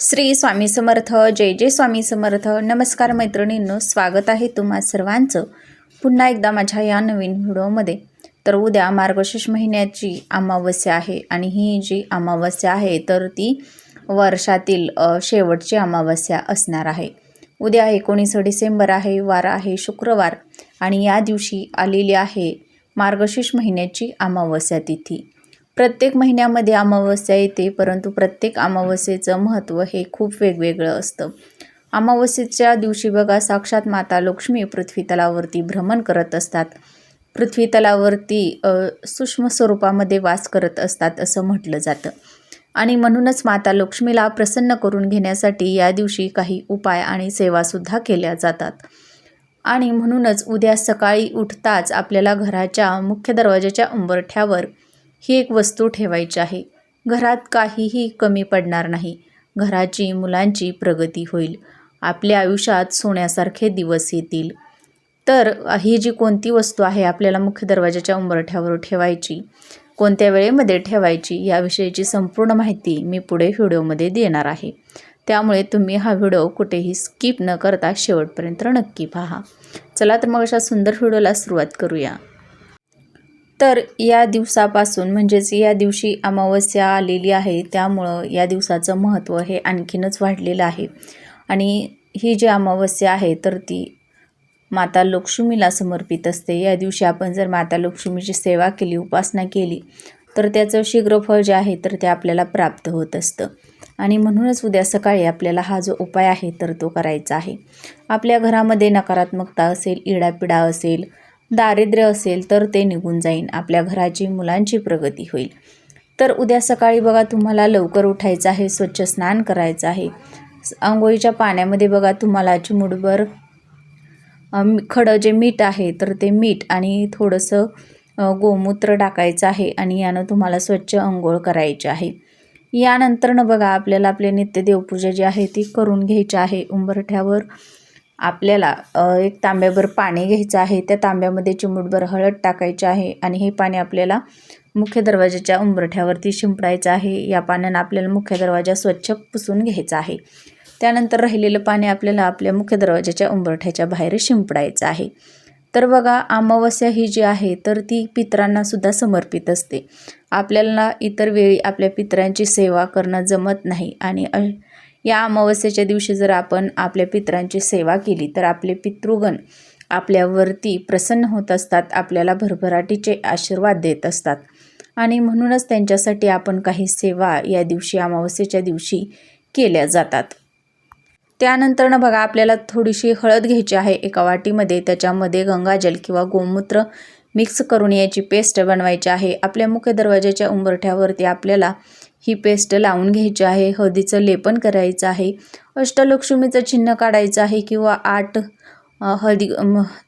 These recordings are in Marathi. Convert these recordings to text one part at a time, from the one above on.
श्री स्वामी समर्थ जय जय स्वामी समर्थ. नमस्कार मैत्रिणींनो स्वागत आहे तुम्हा सर्वांचं पुन्हा एकदा माझ्या या नवीन व्हिडिओमध्ये. तर उद्या मार्गशीर्ष महिन्याची अमावस्या आहे आणि ही जी अमावस्या आहे तर ती वर्षातील शेवटची अमावस्या असणार आहे. उद्या एकोणीस डिसेंबर आहे वार आहे शुक्रवार आणि या दिवशी आलेली आहे मार्गशीर्ष महिन्याची अमावस्या तिथी. प्रत्येक महिन्यामध्ये अमावस्या येते परंतु प्रत्येक अमावस्येचं महत्त्व हे खूप वेगवेगळं असतं. अमावस्येच्या दिवशी बघा साक्षात माता लक्ष्मी पृथ्वी तलावरती भ्रमण करत असतात. पृथ्वी तलावरती सूक्ष्म स्वरूपामध्ये वास करत असतात असं म्हटलं जातं. आणि म्हणूनच माता लक्ष्मीला प्रसन्न करून घेण्यासाठी या दिवशी काही उपाय आणि सेवासुद्धा केल्या जातात. आणि म्हणूनच उद्या सकाळी उठताच आपल्याला घराच्या मुख्य दरवाजाच्या उंबरठ्यावर ही एक वस्तू ठेवायची आहे. घरात काहीही कमी पडणार नाही. घराची मुलांची प्रगती होईल. आपल्या आयुष्यात सोन्यासारखे दिवस येतील. तर ही जी कोणती वस्तू आहे आपल्याला मुख्य दरवाजाच्या उंबरठ्यावर ठेवायची कोणत्या वेळेमध्ये ठेवायची याविषयीची संपूर्ण माहिती मी पुढे व्हिडिओमध्ये देणार आहे. त्यामुळे तुम्ही हा व्हिडिओ कुठेही स्किप न करता शेवटपर्यंत नक्की पहा. चला तर मग अशा सुंदर व्हिडिओला सुरुवात करूया. तर या दिवसापासून म्हणजेच या दिवशी अमावस्या आलेली आहे त्यामुळं या दिवसाचं महत्त्व हे आणखीनच वाढलेलं आहे. आणि ही जी अमावस्या आहे तर ती माता लक्ष्मीला समर्पित असते. या दिवशी आपण जर माता लक्ष्मीची सेवा केली उपासना केली तर त्याचं शीघ्रफळ जे आहे तर ते आपल्याला प्राप्त होत असतं. आणि म्हणूनच उद्या सकाळी आपल्याला हा जो उपाय आहे तर तो करायचा आहे. आपल्या घरामध्ये नकारात्मकता असेल इडापिडा असेल दारिद्र्य असेल तर ते निघून जाईन. आपल्या घराची मुलांची प्रगती होईल. तर उद्या सकाळी बघा तुम्हाला लवकर उठायचं आहे स्वच्छ स्नान करायचं आहे. आंघोळीच्या पाण्यामध्ये बघा तुम्हाला चिमुडभर मी- खडं जे मीठ आहे तर ते मीठ आणि थोडंसं गोमूत्र टाकायचं आहे आणि यानं तुम्हाला स्वच्छ आंघोळ करायची आहे. यानंतरनं बघा आपल्याला आपले नित्य देवपूजा जी आहे ती करून घ्यायची आहे. उंबरठ्यावर आपल्याला एक तांब्याभर पाणी घ्यायचं आहे त्या तांब्यामध्ये चिमूटभर हळद टाकायची आहे आणि हे पाणी आपल्याला मुख्य दरवाजाच्या उंबरठ्यावरती शिंपडायचं आहे. या पाण्यानं आपल्याला मुख्य दरवाजा स्वच्छ पुसून घ्यायचा आहे. त्यानंतर राहिलेलं पाणी आपल्याला आपल्या मुख्य दरवाजाच्या उंबरठ्याच्या बाहेर शिंपडायचं आहे. तर बघा अमावस्या ही जी आहे तर ती पितरांना सुद्धा समर्पित असते. आपल्याला इतर वेळी आपल्या पित्रांची सेवा करणं जमत नाही आणि या अमावस्येच्या दिवशी जर आपण आपल्या पितरांची सेवा केली तर आपले पितृगण आपल्यावरती प्रसन्न होत असतात आपल्याला भरभराटीचे आशीर्वाद देत असतात. आणि म्हणूनच त्यांच्यासाठी आपण काही सेवा या दिवशी अमावस्येच्या दिवशी केल्या जातात. त्यानंतरनं बघा आपल्याला थोडीशी हळद घ्यायची आहे एका वाटीमध्ये. त्याच्यामध्ये गंगाजल किंवा गोमूत्र मिक्स करून याची पेस्ट बनवायची आहे. आपल्या मुख्य दरवाजाच्या उंबरठ्यावरती आपल्याला ही पेस्ट लावून घ्यायची आहे हळदीचं लेपन करायचं आहे अष्टलक्ष्मीचं चिन्ह काढायचं आहे किंवा आठ हळदी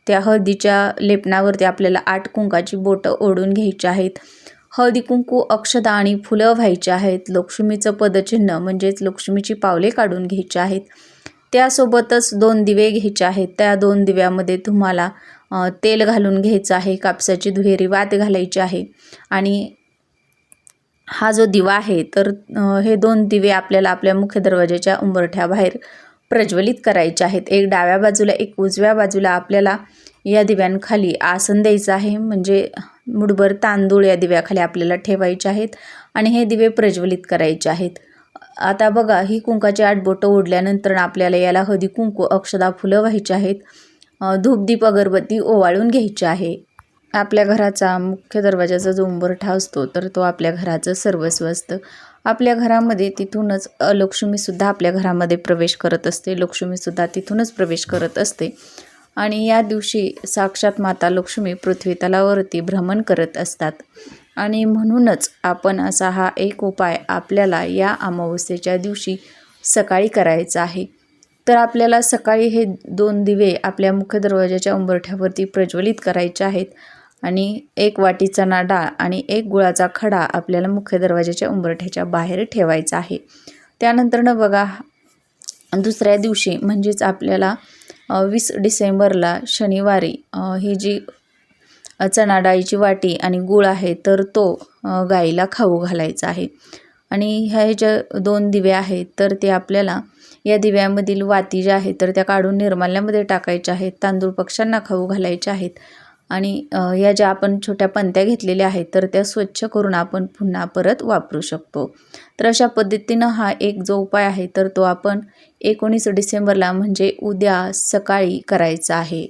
त्या हळदीच्या लेपनावरती आपल्याला आठ कुंकाची बोटं ओढून घ्यायची आहेत. हळदी कुंकू अक्षदा आणि फुलं व्हायची आहेत. लक्ष्मीचं पदचिन्ह म्हणजेच लक्ष्मीची पावले काढून घ्यायची आहेत. त्यासोबतच दोन दिवे घ्यायचे आहेत. त्या दोन दिव्यामध्ये तुम्हाला तेल घालून घ्यायचं आहे. कापसाची दुहेरी वात घालायची आहे. आणि हा जो दिवा आहे तर हे दोन दिवे आपल्याला आपल्या मुख्य दरवाजाच्या उंबरठ्याबाहेर प्रज्वलित करायचे आहेत. एक डाव्या बाजूला एक उजव्या बाजूला आपल्याला या दिव्यांखाली आसन द्यायचं आहे. म्हणजे मुठभर तांदूळ या दिव्याखाली आपल्याला ठेवायचे आहेत आणि हे दिवे प्रज्वलित करायचे आहेत. आता बघा ही कुंकाची आठ बोटं ओढल्यानंतर आपल्याला याला हळदी कुंकू अक्षदा फुलं व्हायची आहेत. धूपदीप अगरबत्ती ओवाळून घ्यायची आहे. आपल्या घराचा मुख्य दरवाजाचा जो उंबरठा असतो तर तो आपल्या घराचं सर्वस्व असतं. आपल्या घरामध्ये तिथूनच लक्ष्मीसुद्धा आपल्या घरामध्ये प्रवेश करत असते. लक्ष्मीसुद्धा तिथूनच प्रवेश करत असते. आणि या दिवशी साक्षात माता लक्ष्मी पृथ्वी तलावरती भ्रमण करत असतात. आणि म्हणूनच आपण असा हा एक उपाय आपल्याला या अमावस्येच्या दिवशी सकाळी करायचा आहे. तर आपल्याला सकाळी हे दोन दिवे आपल्या मुख्य दरवाजाच्या उंबरठ्यावरती प्रज्वलित करायचे आहेत. आणि एक वाटी चणा डाळ आणि एक गुळाचा खडा आपल्याला मुख्य दरवाजाच्या उंबरठ्याच्या बाहेर ठेवायचा आहे. त्यानंतरनं बघा दुसऱ्या दिवशी म्हणजेच आपल्याला वीस डिसेंबरला शनिवारी ही जी चणा डाळीची वाटी आणि गूळ आहे तर तो गाईला खाऊ घालायचा आहे. आणि ह्या ज्या दोन दिवे आहेत तर ते आपल्याला या दिव्यामधील वाती ज्या आहेत तर त्या काढून निर्माल्यामध्ये टाकायच्या आहेत तांदूळ पक्ष्यांना खाऊ घालायचे आहेत. आणि या ज्या आपण छोट्या पंत्या घेतलेल्या आहेत तर त्या स्वच्छ करून आपण पुन्हा परत वापरू शकतो. तर अशा पद्धतीनं हा एक जो उपाय आहे तर तो आपण एकोणीस डिसेंबरला म्हणजे उद्या सकाळी करायचा आहे.